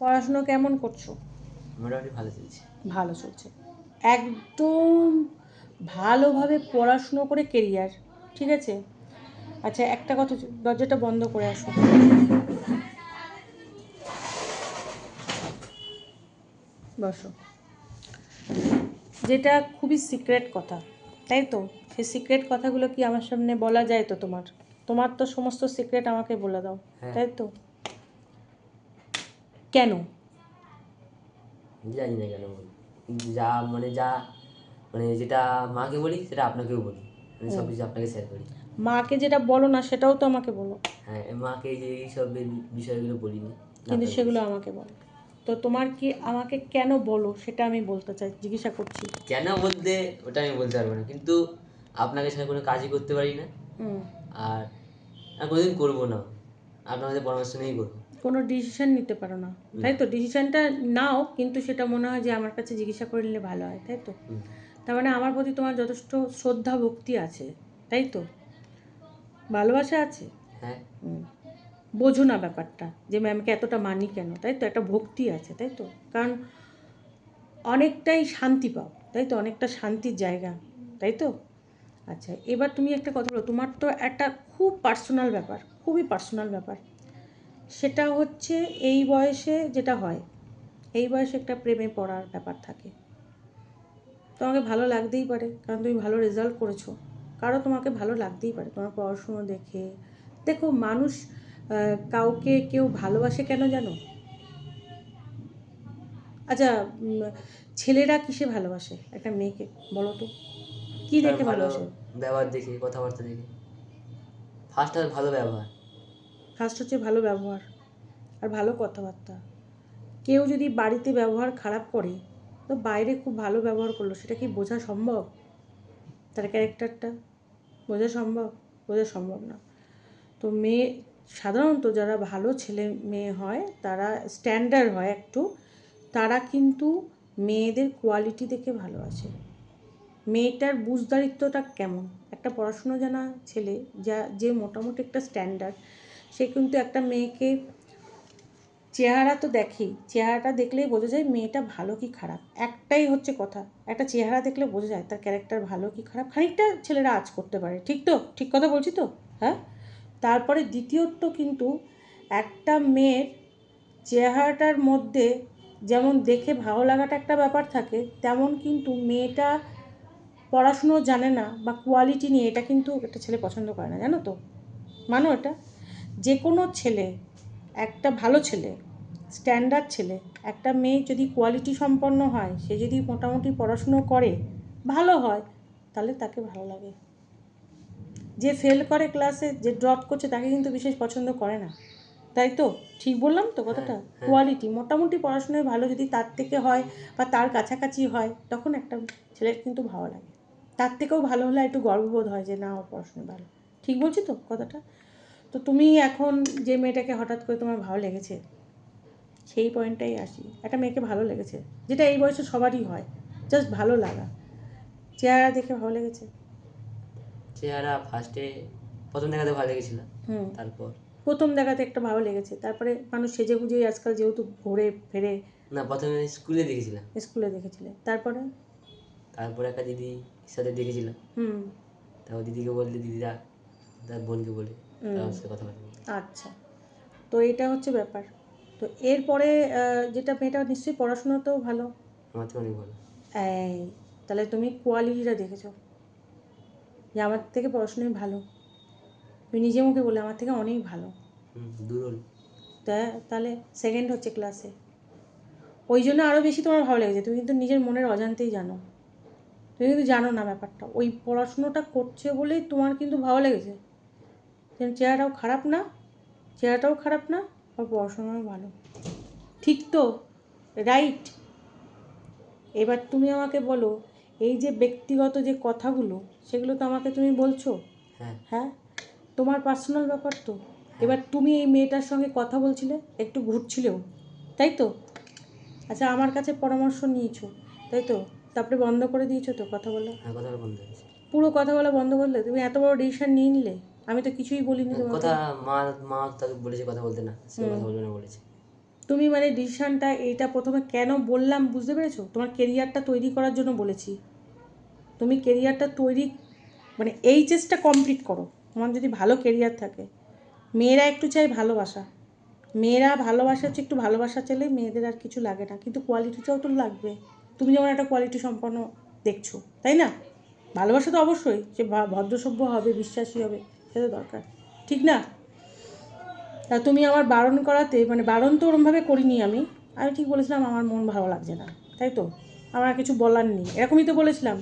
পড়াশুনো কেমন করছ? মোটামুটি ভালো চলছে। ভালো চলছে। একদম ভালোভাবে পড়াশুনো করে কেরিয়ার ঠিক আছে? আচ্ছা একটা কথা দরজাটা বন্ধ করে আসো। বসো। যেটা খুবই সিক্রেট কথা তাই তো? সেই সিক্রেট কথাগুলো কি আমার সামনে বলা যায় তো তোমার? তোমার তো সমস্ত সিক্রেট আমাকে বলে দাও হ্যাঁ। তাই তো? কেন? জানি না কেন বলি। যা মানে যা মানে যেটা মাকে বলি সেটা আপনাকেও বলি। মানে সব কিছু আপনাকে শেয়ার করি। মাকে যেটা বলো না সেটাও তো আমাকে বলো। হ্যাঁ মাকে এই যে এইসব বিষয়গুলো বলিনি। কিন্তু সেগুলো আমাকে বলো। তো তোমার কি আমাকে কেন বলো সেটা আমি বলতে চাই জিজ্ঞাসা করছি। কেন বলতে ওটা আমি বলতে পারব না। কিন্তু আপনাকে সাথে কোনো কাজই করতে পারি না। আর আর কোনোদিন করব না। আপনাদের পরামর্শ নিয়েই করব। কোনো ডিসিশন নিতে পারো না। তাই তো? ডিসিশনটা নাও কিন্তু সেটা মনে হয় যে আমার কাছে জিজ্ঞাসা করে নিলে ভালো হয় তাই তো? তার মানে আমার প্রতি তোমার যথেষ্ট শ্রদ্ধা ভক্তি আছে তাই তো? ভালোবাসা আছে? হ্যাঁ। বোঝো না ব্যাপারটা যে ম্যামকে এতটা মানি কেন তাই তো? একটা ভক্তি আছে তাই তো? কারণ অনেকটাই শান্তি পাও তাই তো? অনেকটা শান্তির জায়গা তাই তো? আচ্ছা এবার তুমি একটা কথা বলো তোমার তো একটা খুব পার্সোনাল ব্যাপার খুবই পার্সোনাল ব্যাপার। সেটা হচ্ছে এই বয়সে যেটা হয় এই বয়সে একটা প্রেমে পড়ার ব্যাপার থাকে। তোমাকে ভালো লাগতেই পারে কারণ তুমি ভালো রেজাল্ট করেছ। কারও তোমাকে ভালো লাগতেই পারে তোমার পড়াশুনো দেখে। দেখো মানুষ কাউকে কেউ ভালোবাসে কেন জানো? আচ্ছা ছেলেরা কিসে ভালোবাসে? একটা মেয়েকে বলো তো। কি দেখে ভালোবাসে? ব্যবহার দেখে কথাবার্তা দেখে। ফার্স্ট আর ভালো ব্যবহার। ফার্স্ট হচ্ছে ভালো ব্যবহার আর ভালো কথাবার্তা। কেউ যদি বাড়িতে ব্যবহার খারাপ করে, তো বাইরে খুব ভালো ব্যবহার করল, সেটা কি বোঝা সম্ভব? তার ক্যারেক্টারটা বোঝা সম্ভব? বোঝা সম্ভব না। তো মেয়ে, সাধারণত যারা ভালো ছেলে মেয়ে হয়, তারা স্ট্যান্ডার্ড হয় একটু, তারা কিন্তু মেয়েদের কোয়ালিটি দেখে ভালোবাসে। মেয়েটার বুঝদারিত্বটা কেমন? একটা পড়াশুনো জানা ছেলে, যা, যে মোটামুটি একটা স্ট্যান্ডার্ড সে কিন্তু একটা মেয়েকে চেহারা তো দেখেই, চেহারাটা দেখলেই বোঝা যায় মেয়েটা ভালো কি খারাপ। একটাই হচ্ছে কথা, একটা চেহারা দেখলে বোঝা যায় তার ক্যারেক্টার ভালো কি খারাপ। খানিকটা ছেলেরা আজ করতে পারে, ঠিক তো? ঠিক কথা বলছি তো? হ্যাঁ? তারপরে দ্বিতীয়ত কিন্তু একটা মেয়ের চেহারাটার মধ্যে যেমন দেখে ভালো লাগাটা একটা ব্যাপার থাকে, তেমন কিন্তু মেয়েটা পড়াশুনো জানে না বা কোয়ালিটি নিয়ে এটা কিন্তু একটা ছেলে পছন্দ করে না, জানো তো? মানো এটা? যে কোনো ছেলে একটা ভালো ছেলে স্ট্যান্ডার্ড ছেলে একটা মেয়ে যদি কোয়ালিটি সম্পন্ন হয় সে যদি মোটামুটি পড়াশুনো করে ভালো হয় তাহলে তাকে ভালো লাগে। যে ফেল করে ক্লাসে যে ড্রপ করছে তাকে কিন্তু বিশেষ পছন্দ করে না। তাই তো? ঠিক বললাম তো কথাটা? হ্যাঁ, হ্যাঁ। কোয়ালিটি মোটামুটি পড়াশোনায় ভালো যদি তার থেকে হয় বা তার কাছাকাছি হয় তখন একটা ছেলের কিন্তু ভালো লাগে। তার থেকেও ভালো হলে একটু গর্ববোধ হয় যে না ও পড়াশোনায় ভালো। ঠিক বলছি তো কথাটা? তো তুমি এখন যে মেয়েটাকে হঠাৎ করে তোমার ভালো লেগেছে সেই পয়েন্টটাই আসি। একটা মেয়েকে ভালো লেগেছে যেটা এই বয়সে সবারই হয় জাস্ট ভালো লাগা। চেহারা দেখে ভালো লেগেছে? চেহারা ফার্স্টে প্রথম দেখাতে ভালো লেগেছিল হুম। তারপর? প্রথম দেখাতে একটা ভালো লেগেছে তারপরে মানুষ সেজে গুজেই আজকাল যেহেতু ঘুরে ফেরে। না প্রথমে স্কুলে দেখেছিলাম স্কুলে দেখেছিলে তারপরে? তারপরে একটা দিদির সাথে দেখেছিলাম হুম। তারপর দিদিকে বললে দিদিরা তার বোনকে বলে। আচ্ছা। তো এটা হচ্ছে ব্যাপার। তো এরপরে যেটা মেয়েটা নিশ্চয়ই পড়াশোনাতেও ভালো। আমার থেকে অনেক ভালো। এই তাহলে তুমি কোয়ালিটিটা দেখেছ। যে আমার থেকে পড়াশোনায় ভালো। তুমি নিজে মুখে বলে আমার থেকে অনেক ভালো। দুরল তা তাহলে সেকেন্ড হচ্ছে ক্লাসে ওই জন্য আরও বেশি তোমার ভালো লেগেছে। তুমি কিন্তু নিজের মনের অজান্তেই জানো। তুমি কিন্তু জানো না ব্যাপারটা। ওই পড়াশুনোটা করছে বলেই তোমার কিন্তু ভালো লেগেছে। চেহারাটাও খারাপ না চেহারাটাও খারাপ না আর পড়াশোনাও ভালো। ঠিক তো? রাইট এবার তুমি আমাকে বলো এই যে ব্যক্তিগত যে কথাগুলো সেগুলো তো আমাকে তুমি বলছো? হ্যাঁ। হ্যাঁ? তোমার পার্সোনাল ব্যাপার তো। এবার তুমি এই মেয়েটার সঙ্গে কথা বলছিলে একটু ঘুরছিলেও তাই তো? আচ্ছা আমার কাছে পরামর্শ নিয়েছো তাই তো? তারপরে বন্ধ করে দিয়েছ তো কথা বলা। হ্যাঁ পুরো কথা বলা বন্ধ করলে? তুমি এত বড় ডিসিশন নিয়ে নিলে? আমি তো কিছুই বলিনি তোমাকে। কথা মা মা তাকে বলেছে কথা বলতে না। সে কথা বলবে না বলেছে। তুমি মানে ডিসিশানটা এইটা প্রথমে কেন বললাম বুঝতে পেরেছ? তোমার কেরিয়ারটা তৈরি করার জন্য বলেছি। তুমি কেরিয়ারটা তৈরি মানে এইচএসটা কমপ্লিট করো। তোমার যদি ভালো কেরিয়ার থাকে। মেয়েরা একটু চাই ভালোবাসা। মেয়েরা ভালোবাসা হচ্ছে একটু ভালোবাসা চাইলে মেয়েদের আর কিছু লাগে না। কিন্তু কোয়ালিটিটাও তো লাগবে। তুমি যেমন একটা কোয়ালিটি সম্পন্ন দেখছ তাই না? ভালোবাসা তো অবশ্যই যে ভা- ভদ্রসভ্য হবে বিশ্বাসী হবে। সেটা দরকার। ঠিক না? তা তুমি আমার বারণ করাতে মানে বারণ তো ওরমভাবে করিনি আমি। আমি ঠিক বলেছিলাম আমার মন ভালো লাগছে না, তাই তো? আমার কিছু বলার নেই। এরকমই তো বলেছিলাম।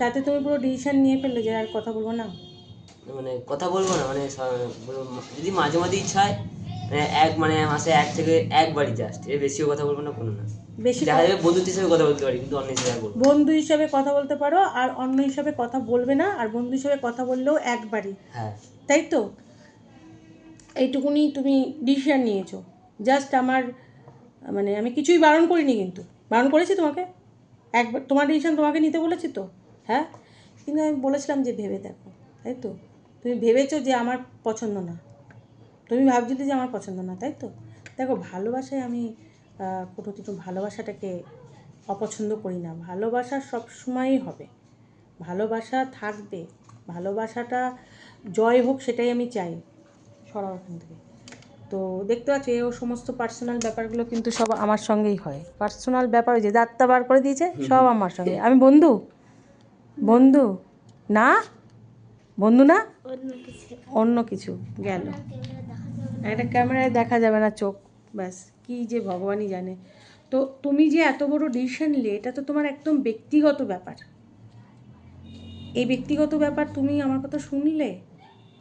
তাতে তুমি পুরো ডিসিশন নিয়ে ফেললে যে আর কথা বলব না। মানে কথা বলব না? মানে যদি মাঝে মাঝে ইচ্ছা হয় মানে এক মানে মাসে এক থেকে একবারই জাস্ট এর বেশিও কথা বলব না কোনো না। বেশি দেখা যাবে বন্ধুত্ব হিসেবে কথা বলতে পারি কিন্তু অন্য হিসেবে বলব বন্ধু হিসাবে কথা বলতে পারো আর অন্য হিসাবে কথা বলবে না আর বন্ধু হিসাবে কথা বললেও একবারই। হ্যাঁ। তাই তো? এইটুকুনি তুমি ডিসিশন নিয়েছো। জাস্ট আমার মানে আমি কিছুই বারণ করিনি কিন্তু। বারণ করেছি তোমাকে? একবার তোমার ডিসিশন তোমাকে নিতে বলেছি তো? হ্যাঁ? কিন্তু আমি বলেছিলাম যে ভেবে দেখো তাই তো? তুমি ভেবেছো যে আমার পছন্দ না। তুমি ভাবছিলে যে আমার পছন্দ না তাই তো? দেখো ভালোবাসায় আমি আহ, কোনোদিনও ভালোবাসাটাকে অপছন্দ করি না। ভালোবাসা সব সময়ই হবে। ভালোবাসা থাকবে। ভালোবাসাটা জয় হোক সেটাই আমি চাই সরাও ওখান থেকে। তো দেখতে পাচ্ছ ও সমস্ত পার্সোনাল ব্যাপারগুলো কিন্তু সব আমার সঙ্গেই হয়। পার্সোনাল ব্যাপার ওই যে দাঁতটা বার করে দিয়েছে সব আমার সঙ্গে। আমি বন্ধু? বন্ধু? না? বন্ধু না? অন্য কিছু। গেল। একটা ক্যামেরায় দেখা যাবে না চোখ, ব্যাস। কি যে ভগবানই জানে। তো তুমি যে এত বড় ডিসিশন নিলে, এটা তো তোমার একদম ব্যক্তিগত ব্যাপার। এই ব্যক্তিগত ব্যাপার তুমি আমার কথা শুনলে?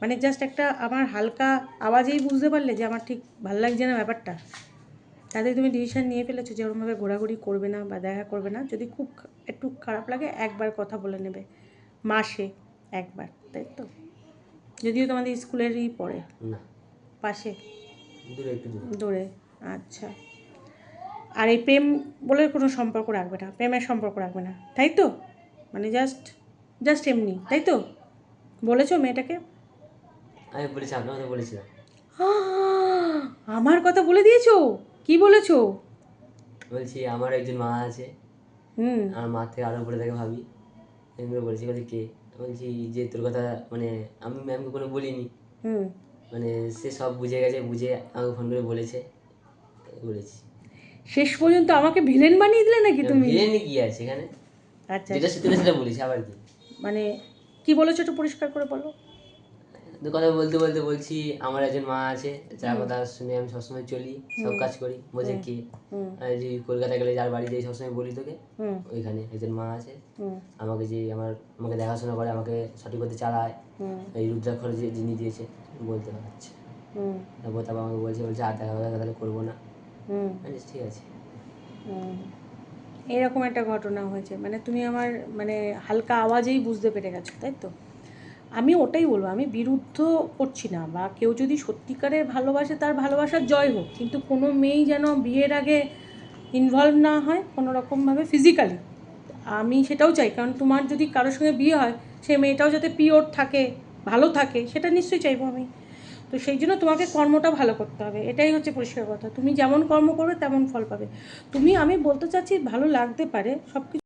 মানে জাস্ট একটা আমার হালকা আওয়াজেই বুঝতে পারলে যে আমার ঠিক ভালো লাগছে না ব্যাপারটা। তাতে তুমি ডিসিশন নিয়ে ফেলেছো যে ওরমভাবে ঘোরাঘুরি করবে না বা দেখা করবে না। যদি খুব একটু খারাপ লাগে, একবার কথা বলে নেবে। মাসে একবার, তাই তো? যদিও তোমাদের স্কুলেরই পড়ে। না। পাশে? দূরে একটু দূরে। দূরে আচ্ছা। আর এই প্রেম বলে কোনো সম্পর্ক রাখবে না প্রেমের সম্পর্ক রাখবে না তাই তো? মানে জাস্ট জাস্ট এমনি তাই তো? বলেছ মেয়েটাকে? আমি বলেছি আপনার কথা বলেছিলাম আমার কথা বলে দিয়েছ? কি বলেছ? বলছি আমার একজন মা আছে। হুম। আমার মা থেকে আরও বলে থেকে ভাবি। এমনি বলেছি বলছি কে? বলছি যে তোর কথা মানে আমি ম্যামকে কোনো বলিনি। হুম। মানে সে সব বুঝে গেছে বুঝে আমাকে ফোন করে বলেছে বলেছি। শেষ পর্যন্ত আমাকে ভিলেন বানিয়ে দিলে নাকি তুমি? ভিলেন কি আছে এখানে? আচ্ছা যেটা সত্যি সেটা বলেছি আবার কি? মানে কি বলেছ একটু পরিষ্কার করে বলো। কথা বলতে বলতে বলছি আমার একজন মা আছে যার কথা শুনে আমি সবসময় চলি সব কাজ করি বলছে কে যে কলকাতা গেলে যার বাড়ি যাই সবসময় বলি তোকে। ওইখানে একজন মা আছে। আমাকে যে আমার আমাকে দেখাশোনা করে আমাকে সঠিক পথে চালায়। এই রুদ্রাক্ষর যে যিনি দিয়েছে বলতে পারছে। তারপর তারপর আমাকে বলছে বলছে আর দেখা দেখা তাহলে করব না। ঠিক আছে। এরকম একটা ঘটনা হয়েছে। মানে তুমি আমার মানে হালকা আওয়াজেই বুঝতে পেরে গেছো তাই তো? আমি ওটাই বলব, আমি বিরুদ্ধ করছি না বা কেউ যদি সত্যিকারের ভালোবাসে তার ভালোবাসার জয় হোক, কিন্তু কোনো মেয়েই যেন বিয়ের আগে ইনভলভ না হয় কোনো রকমভাবে ফিজিক্যালি আমি সেটাও চাই, কারণ তোমার যদি কারোর সঙ্গে বিয়ে হয় সেই মেয়েটাও যাতে পিওর থাকে, ভালো থাকে, সেটা নিশ্চয়ই চাইব আমি। তো সেই জন্য তোমাকে কর্মটা ভালো করতে হবে, এটাই হচ্ছে পরিষ্কার কথা। তুমি যেমন কর্ম করবে তেমন ফল পাবে। তুমি, আমি বলতে চাচ্ছি ভালো লাগতে পারে সব কিছু